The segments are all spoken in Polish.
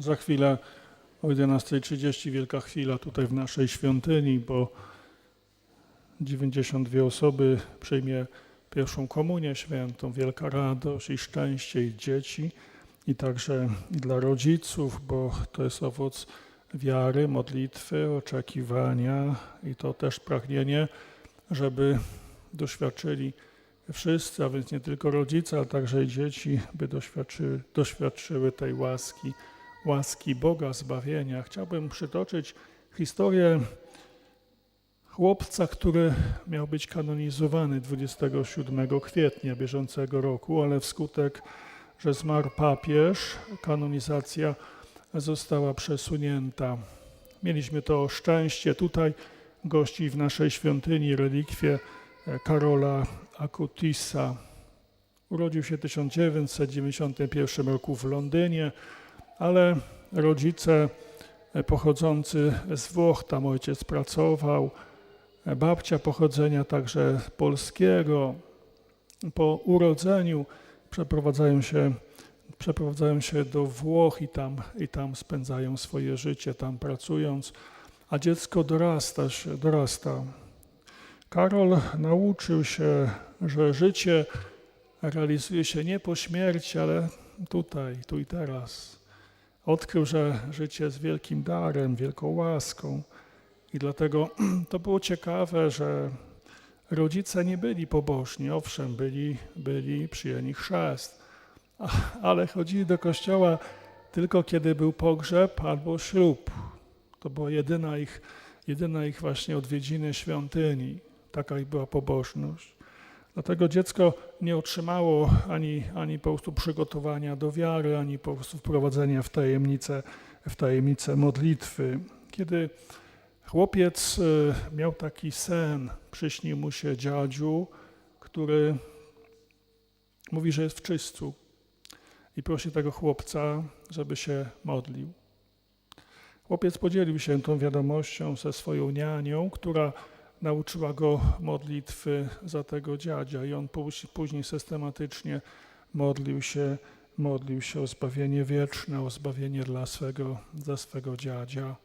Za chwilę o 11.30 wielka chwila tutaj w naszej świątyni, bo 92 osoby przyjmie pierwszą komunię świętą. Wielka radość i szczęście i dzieci i także dla rodziców, bo to jest owoc wiary, modlitwy, oczekiwania i to też pragnienie, żeby doświadczyli wszyscy, a więc nie tylko rodzice, ale także i dzieci, by doświadczyły, doświadczyły tej łaski, łaski Boga, zbawienia. Chciałbym przytoczyć historię chłopca, który miał być kanonizowany 27 kwietnia bieżącego roku, ale wskutek, że zmarł papież, kanonizacja została przesunięta. Mieliśmy to szczęście tutaj gości w naszej świątyni relikwie e, Karola Akutisa. Urodził się w 1991 roku w Londynie, ale rodzice e, pochodzący z Włoch, tam ojciec pracował, e, babcia pochodzenia także polskiego. Po urodzeniu przeprowadzają się, przeprowadzają się do Włoch i tam, i tam spędzają swoje życie, tam pracując, a dziecko dorasta, się, dorasta. Karol nauczył się, że życie realizuje się nie po śmierci, ale tutaj, tu i teraz. Odkrył, że życie jest wielkim darem, wielką łaską. I dlatego to było ciekawe, że rodzice nie byli pobożni. Owszem, byli, byli przyjęli chrzest, ale chodzili do kościoła tylko kiedy był pogrzeb albo ślub. To była jedyna ich, jedyna ich właśnie odwiedziny świątyni. Taka ich była pobożność. Dlatego dziecko nie otrzymało ani, ani po prostu przygotowania do wiary, ani po prostu wprowadzenia w tajemnicę, w tajemnicę modlitwy. Kiedy chłopiec y, miał taki sen, przyśnił mu się dziadziu, który mówi, że jest w czystcu i prosi tego chłopca, żeby się modlił. Chłopiec podzielił się tą wiadomością ze swoją nianią, która nauczyła go modlitwy za tego dziadzia i on póź- później systematycznie modlił się, modlił się o zbawienie wieczne, o zbawienie dla swego, dla swego dziadzia.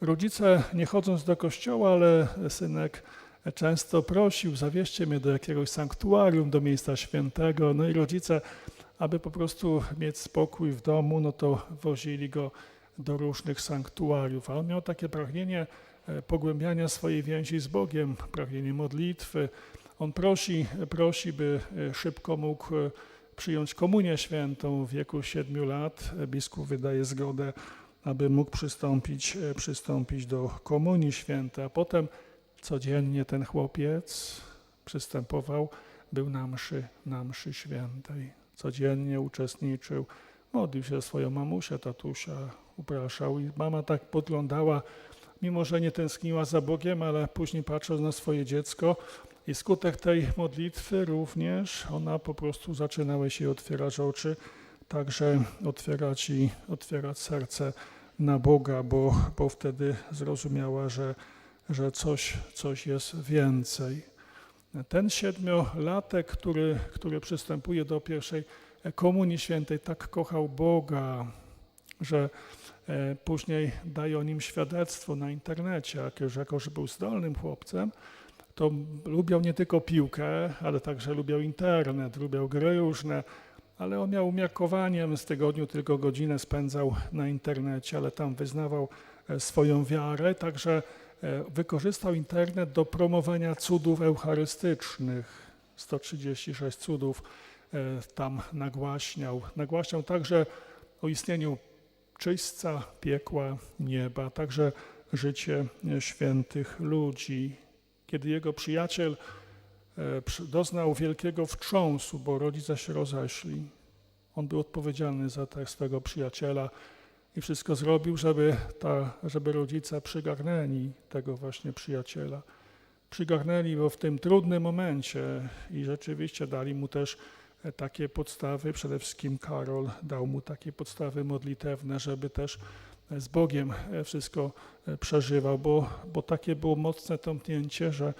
Rodzice nie chodząc do kościoła, ale synek często prosił, zawieźcie mnie do jakiegoś sanktuarium, do miejsca świętego. No i rodzice, aby po prostu mieć spokój w domu, no to wozili go do różnych sanktuariów. A on miał takie pragnienie e, pogłębiania swojej więzi z Bogiem, pragnienie modlitwy. On prosi, prosi by e, szybko mógł e, przyjąć komunię świętą w wieku siedmiu lat. Biskup wydaje zgodę, aby mógł przystąpić, przystąpić do komunii świętej. A potem codziennie ten chłopiec przystępował, był na mszy, na mszy świętej. Codziennie uczestniczył, modlił się swoją mamusię, tatusia, upraszał i mama tak podglądała, mimo że nie tęskniła za Bogiem, ale później patrząc na swoje dziecko i skutek tej modlitwy również ona po prostu zaczynała się otwierać oczy, także otwierać i otwierać serce na Boga, bo, bo wtedy zrozumiała, że, że coś, coś jest więcej. Ten siedmiolatek, który, który przystępuje do pierwszej komunii świętej, tak kochał Boga, że e, później daje o nim świadectwo na internecie, że jako, że był zdolnym chłopcem, to lubiał nie tylko piłkę, ale także lubiał internet, lubiał gry różne, ale on miał umiarkowaniem, z tygodniu tylko godzinę spędzał na internecie, ale tam wyznawał e, swoją wiarę, także e, wykorzystał internet do promowania cudów eucharystycznych. 136 cudów tam nagłaśniał. Nagłaśniał także o istnieniu czyśćca, piekła, nieba, także życie e, świętych ludzi. Kiedy jego przyjaciel e, doznał wielkiego wstrząsu, bo rodzice się rozeszli, on był odpowiedzialny za tak swego przyjaciela i wszystko zrobił, żeby, ta, żeby rodzice przygarnęli tego właśnie przyjaciela. Przygarnęli go w tym trudnym momencie i rzeczywiście dali mu też e, takie podstawy, przede wszystkim Karol dał mu takie podstawy modlitewne, żeby też z Bogiem e, wszystko e, przeżywał, bo, bo takie było mocne tąpnięcie, że,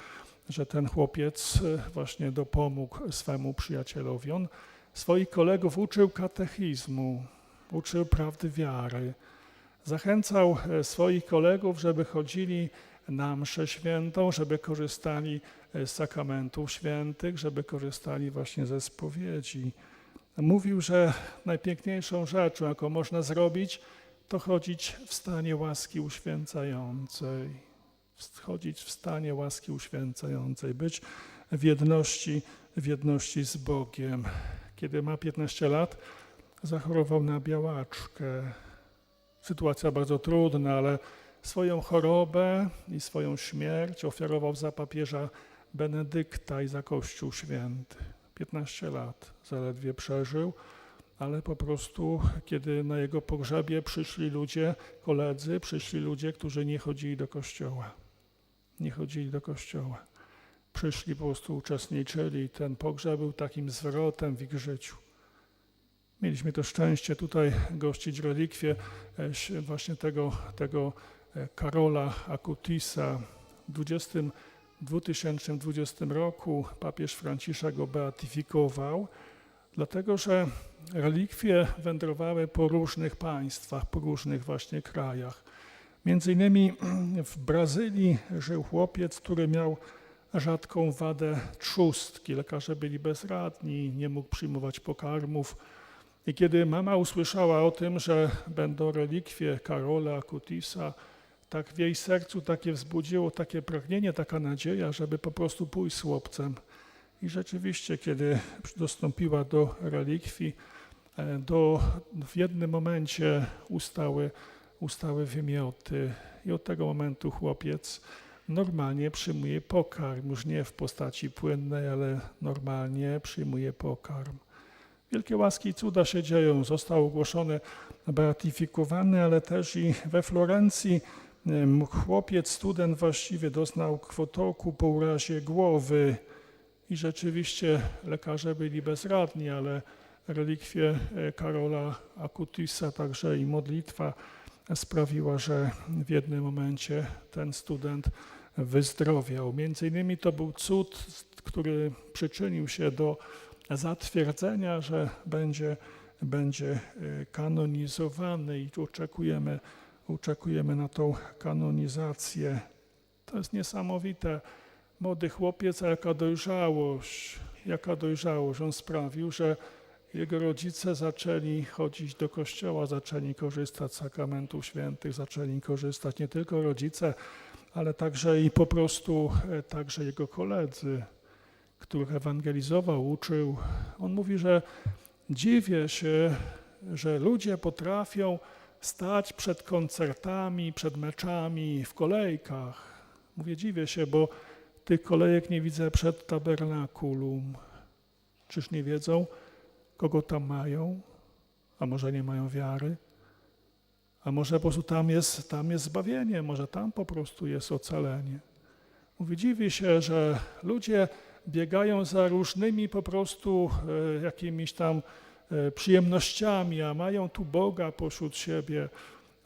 że ten chłopiec e, właśnie dopomógł swemu przyjacielowi. On swoich kolegów uczył katechizmu, uczył prawdy wiary. Zachęcał swoich kolegów, żeby chodzili na mszę świętą, żeby korzystali z sakramentów świętych, żeby korzystali właśnie ze spowiedzi. Mówił, że najpiękniejszą rzeczą, jaką można zrobić, to chodzić w stanie łaski uświęcającej. Chodzić w stanie łaski uświęcającej, być w jedności, w jedności z Bogiem. Kiedy ma 15 lat, zachorował na białaczkę. Sytuacja bardzo trudna, ale chorobę i swoją śmierć ofiarował za papieża Benedykta i za Kościół Święty. 15 lat zaledwie przeżył, ale po prostu, kiedy na jego pogrzebie przyszli ludzie, koledzy, przyszli ludzie, którzy nie chodzili do kościoła. Nie chodzili do kościoła. Przyszli, po prostu uczestniczyli i ten pogrzeb był takim zwrotem w ich życiu. Mieliśmy to szczęście tutaj gościć relikwie e, właśnie tego, tego Karola Akutisa. W 20, 2020 roku papież Franciszek go beatyfikował, dlatego że relikwie wędrowały po różnych państwach, po różnych właśnie krajach. Między innymi w Brazylii żył chłopiec, który miał rzadką wadę trzustki. Lekarze byli bezradni, nie mógł przyjmować pokarmów. I kiedy mama usłyszała o tym, że będą relikwie Karola Akutisa, tak w jej sercu takie wzbudziło takie pragnienie, taka nadzieja, żeby po prostu pójść z chłopcem. I rzeczywiście, kiedy dostąpiła do relikwii, e, do, w jednym momencie ustały, ustały wymioty. I od tego momentu chłopiec normalnie przyjmuje pokarm, już nie w postaci płynnej, ale normalnie przyjmuje pokarm. Wielkie łaski i cuda się dzieją. Został ogłoszony beatyfikowany, ale też i we Florencji chłopiec, student właściwie doznał kwotoku po urazie głowy i rzeczywiście lekarze byli bezradni, ale relikwie e, Karola Akutisa, także i modlitwa sprawiła, że w jednym momencie ten student wyzdrowiał. Między innymi to był cud, który przyczynił się do zatwierdzenia, że będzie, będzie e, kanonizowany i oczekujemy, oczekujemy na tą kanonizację. To jest niesamowite. Młody chłopiec, a jaka dojrzałość, jaka dojrzałość on sprawił, że jego rodzice zaczęli chodzić do kościoła, zaczęli korzystać z sakramentów świętych, zaczęli korzystać nie tylko rodzice, ale także i po prostu e, także jego koledzy których ewangelizował, uczył, on mówi, że dziwię się, że ludzie potrafią stać przed koncertami, przed meczami, w kolejkach. Mówię, dziwię się, bo tych kolejek nie widzę przed tabernakulum. Czyż nie wiedzą, kogo tam mają? A może nie mają wiary? A może po prostu tam jest, tam jest zbawienie, może tam po prostu jest ocalenie. Mówi, dziwi się, że ludzie biegają za różnymi po prostu e, jakimiś tam przyjemnościami, a mają tu Boga pośród siebie,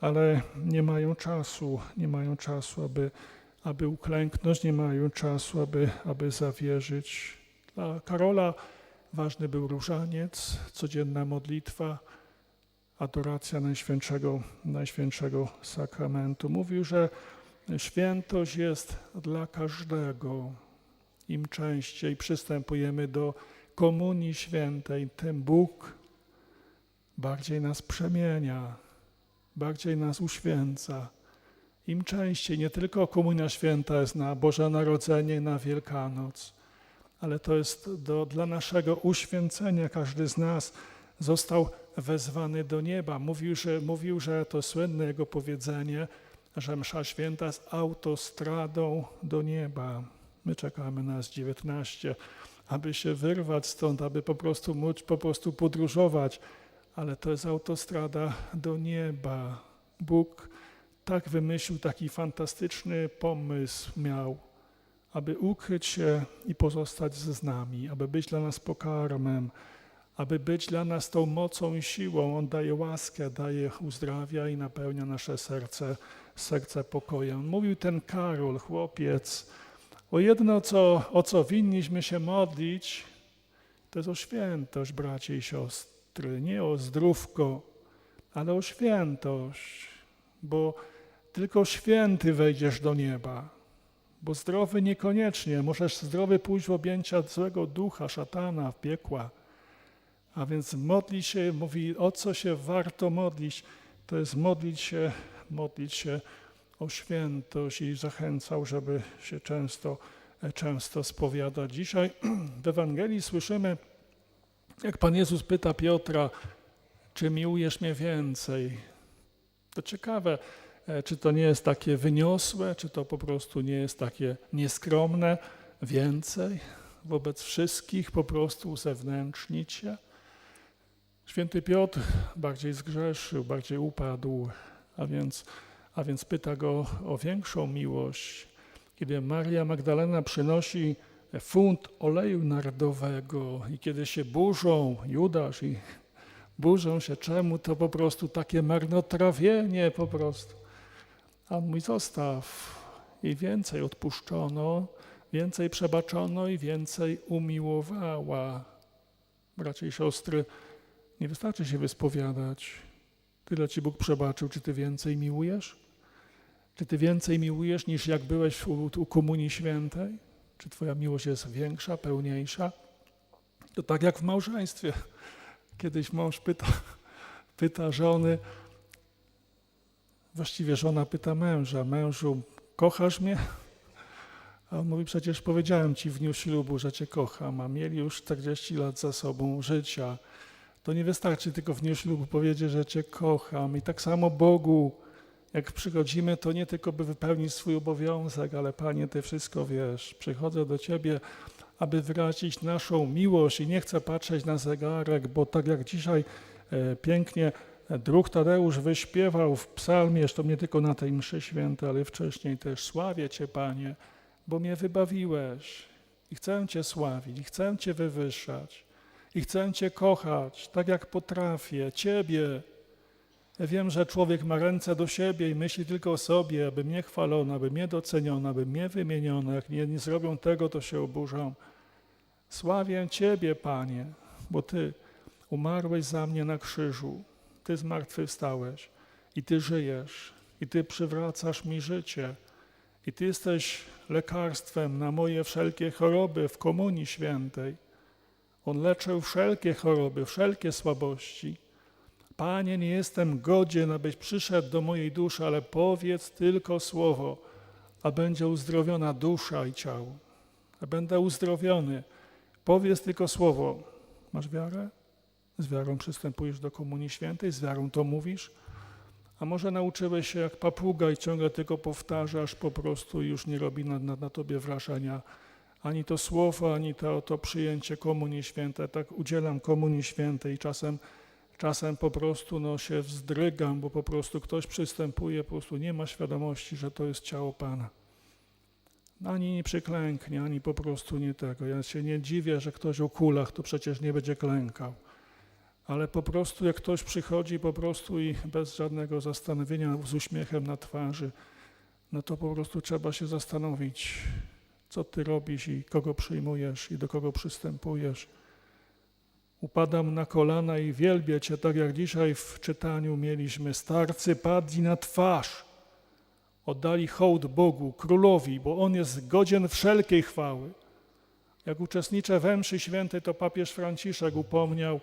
ale nie mają czasu, nie mają czasu, aby, aby uklęknąć, nie mają czasu, aby, aby zawierzyć. Dla Karola ważny był różaniec, codzienna modlitwa, adoracja Najświętszego, Najświętszego Sakramentu. Mówił, że świętość jest dla każdego im częściej przystępujemy do Komunii Świętej, tym Bóg bardziej nas przemienia, bardziej nas uświęca. Im częściej nie tylko Komunia Święta jest na Boże Narodzenie, na Wielkanoc, ale to jest do, dla naszego uświęcenia. Każdy z nas został wezwany do nieba. Mówił, że, mówił, że to słynne jego powiedzenie, że Msza Święta jest autostradą do nieba. My czekamy na S19, aby się wyrwać stąd, aby po prostu móc po prostu podróżować, ale to jest autostrada do nieba. Bóg tak wymyślił, taki fantastyczny pomysł miał, aby ukryć się i pozostać z nami, aby być dla nas pokarmem, aby być dla nas tą mocą i siłą. On daje łaskę, daje uzdrawia i napełnia nasze serce, serce pokojem. Mówił ten Karol, chłopiec, o jedno, co, o co winniśmy się modlić, to jest o świętość, bracie i siostry, nie o zdrówko, ale o świętość, bo tylko święty wejdziesz do nieba, bo zdrowy niekoniecznie. Możesz zdrowy pójść w objęcia złego ducha, szatana, w piekła. A więc modli się, mówi, o co się warto modlić, to jest modlić się, modlić się o świętość i zachęcał, żeby się często, często spowiadać. Dzisiaj w Ewangelii słyszymy, jak Pan Jezus pyta Piotra, czy miłujesz mnie więcej? To ciekawe, e, czy to nie jest takie wyniosłe, czy to po prostu nie jest takie nieskromne, więcej wobec wszystkich po prostu uzewnętrznić się. Święty Piotr bardziej zgrzeszył, bardziej upadł, a więc, a więc pyta go o większą miłość. Kiedy Maria Magdalena przynosi funt oleju nardowego i kiedy się burzą Judasz i burzą się czemu, to po prostu takie marnotrawienie po prostu. A on mój zostaw i więcej odpuszczono, więcej przebaczono i więcej umiłowała. Bracia i siostry, nie wystarczy się wyspowiadać. Tyle ci Bóg przebaczył. Czy ty więcej miłujesz? Czy ty więcej miłujesz niż jak byłeś u, u Komunii Świętej? Czy twoja miłość jest większa, pełniejsza? To tak jak w małżeństwie. Kiedyś mąż pyta, pyta żony, właściwie żona pyta męża, mężu, kochasz mnie? A on mówi, przecież powiedziałem ci w dniu ślubu, że cię kocham, a mieli już 40 lat za sobą życia. To nie wystarczy tylko w dniu ślubu powiedzieć, że cię kocham. I tak samo Bogu, jak przychodzimy, to nie tylko by wypełnić swój obowiązek, ale Panie, Ty wszystko wiesz. Przychodzę do Ciebie, aby wyrazić naszą miłość i nie chcę patrzeć na zegarek, bo tak jak dzisiaj e, pięknie druh Tadeusz wyśpiewał w psalmie, to nie tylko na tej mszy świętej, ale wcześniej też, sławię Cię Panie, bo mnie wybawiłeś i chcę Cię sławić, i chcę Cię wywyższać, i chcę Cię kochać, tak jak potrafię, Ciebie. Ja wiem, że człowiek ma ręce do siebie i myśli tylko o sobie, aby mnie chwalono, aby mnie doceniono, aby mnie wymieniono. Jak nie, nie zrobią tego, to się oburzą. Sławię Ciebie, Panie, bo Ty umarłeś za mnie na krzyżu. Ty zmartwychwstałeś i Ty żyjesz i Ty przywracasz mi życie. I Ty jesteś lekarstwem na moje wszelkie choroby w Komunii Świętej. On leczył wszelkie choroby, wszelkie słabości. Panie, nie jestem godzien, abyś przyszedł do mojej duszy, ale powiedz tylko słowo, a będzie uzdrowiona dusza i ciało. A będę uzdrowiony. Powiedz tylko słowo. Masz wiarę? Z wiarą przystępujesz do Komunii Świętej, z wiarą to mówisz? A może nauczyłeś się jak papuga i ciągle tylko powtarzasz po prostu i już nie robi na, na, na tobie wrażenia ani to słowo, ani to, to przyjęcie Komunii Świętej. Tak udzielam Komunii Świętej czasem, czasem po prostu no, się wzdrygam, bo po prostu ktoś przystępuje, po prostu nie ma świadomości, że to jest ciało Pana. Ani nie przyklęknie, ani po prostu nie tego. Ja się nie dziwię, że ktoś o kulach to przecież nie będzie klękał. Ale po prostu jak ktoś przychodzi po prostu i bez żadnego zastanowienia, z uśmiechem na twarzy, no to po prostu trzeba się zastanowić, co ty robisz i kogo przyjmujesz i do kogo przystępujesz. Upadam na kolana i wielbię Cię, tak jak dzisiaj w czytaniu mieliśmy. Starcy padli na twarz, oddali hołd Bogu, Królowi, bo On jest godzien wszelkiej chwały. Jak uczestniczę we mszy świętej, to papież Franciszek upomniał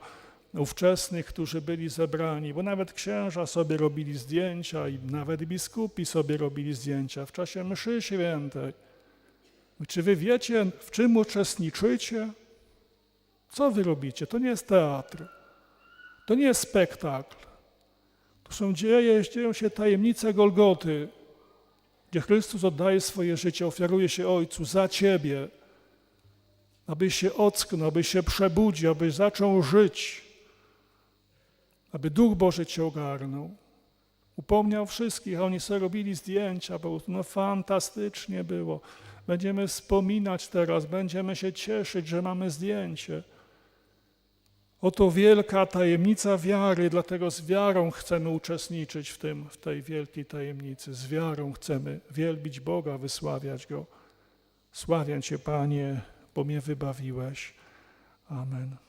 ówczesnych, którzy byli zebrani, bo nawet księża sobie robili zdjęcia i nawet biskupi sobie robili zdjęcia w czasie mszy świętej. Czy wy wiecie, w czym uczestniczycie? Co wy robicie? To nie jest teatr. To nie jest spektakl. To są dzieje, dzieją się tajemnice Golgoty, gdzie Chrystus oddaje swoje życie, ofiaruje się Ojcu za ciebie, abyś się ocknął, abyś się przebudził, abyś zaczął żyć, aby Duch Boży cię ogarnął. Upomniał wszystkich, a oni sobie robili zdjęcia, bo no fantastycznie było. Będziemy wspominać teraz, będziemy się cieszyć, że mamy zdjęcie. Oto wielka tajemnica wiary, dlatego z wiarą chcemy uczestniczyć w, tym, w tej wielkiej tajemnicy. Z wiarą chcemy wielbić Boga, wysławiać Go. Sławię Cię, Panie, bo mnie wybawiłeś. Amen.